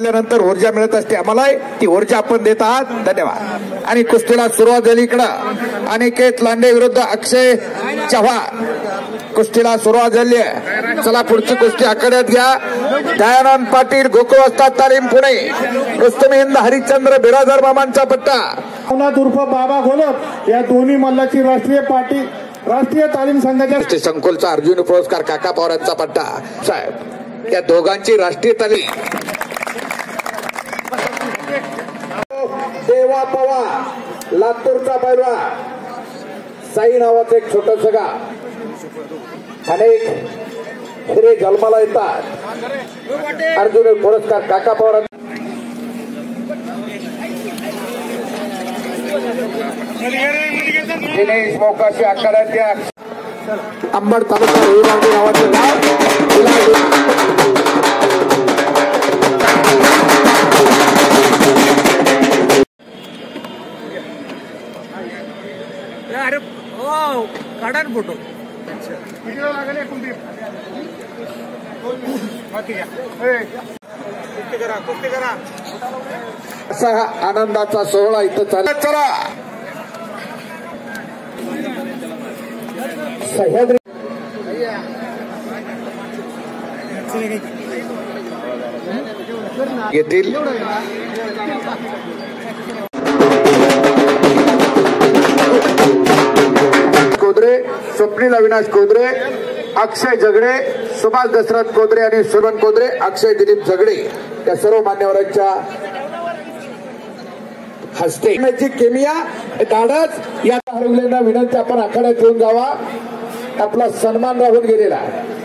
नंतर ऊर्जा मिळत असते. आम्हाला ती ऊर्जा आपण देत आहात धन्यवाद. आणि कुस्तीला सुरुवात झाली इकडं. अनिकेत लांडे विरुद्ध अक्षय चव्हाण. कुस्तीला सुरुवात झाली आहे. चला पुढची कुस्ती आखाड्यात घ्या. दयानंद पाटील गोकुळवस्ता तालीम पुणे. रुस्तमेंद हरिश्चंद्र बिराजर मामांचा पट्टा. नवनाथ उर्फ बाबा घोलप या दोन्ही मल्लाची राष्ट्रीय पार्टी राष्ट्रीय तालीम संघाच्या संकुलचा अर्जुन पुरस्कार काका पवार यांचा पट्टा. साहेब या दोघांची राष्ट्रीय तालीम. पवा पवा. लातूरचा पैलवा. साई नावाचं एक छोटस गाव. अनेक हिरे जन्माला येतात. अर्जुन पुरस्कार काका पवार दिनेश मोकाशी आखाड्यात अंबड तालुका हिवरावडी नावाचं गाव. अरे हो काढा ना फोटो कुस्ती करा कुस्ती करा. असा हा आनंदाचा सोहळा इथं चालला. चला. सह्याद्री येथील स्वप्नील अविनाश कोदरे अक्षय झगडे सुभाष दशरथ कोदरे आणि सुमन कोदरे अक्षय दिलीप झगडे या सर्व मान्यवरांच्या हस्ते. केमिया धाडस या हरवलेल्या विनंती आपण आखाड्यात घेऊन जावा. आपला सन्मान राहून गेलेला आहे.